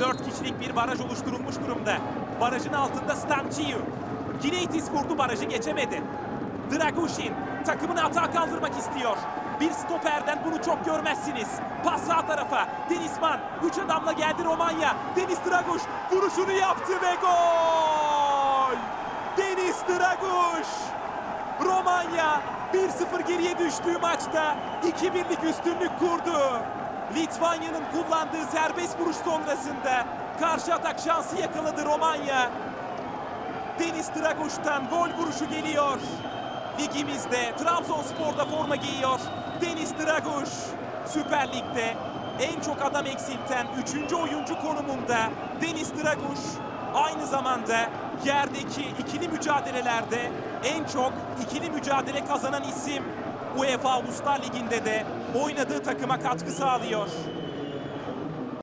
Dört kişilik bir baraj oluşturulmuş durumda. Barajın altında Stanciu. Gineitis vurdu barajı geçemedi. Dragushin takımını atağa kaldırmak istiyor. Bir stoperden bunu çok görmezsiniz. Pas sağ tarafa. Denizman. Üç adamla geldi Romanya. Deniz Draguş vuruşunu yaptı ve gol! Deniz Draguş! Romanya 1-0 geriye düştüğü maçta 2-1'lik üstünlük kurdu. Litvanya'nın kullandığı serbest vuruş sonrasında karşı atak şansı yakaladı Romanya. Deniz Draguş'tan gol vuruşu geliyor. Ligimizde Trabzonspor'da forma giyiyor. Deniz Draguş Süper Lig'de en çok adam eksilten 3. oyuncu konumunda Deniz Draguş aynı zamanda yerdeki ikili mücadelelerde en çok ikili mücadele kazanan isim UEFA Uluslar Ligi'nde de oynadığı takıma katkı sağlıyor.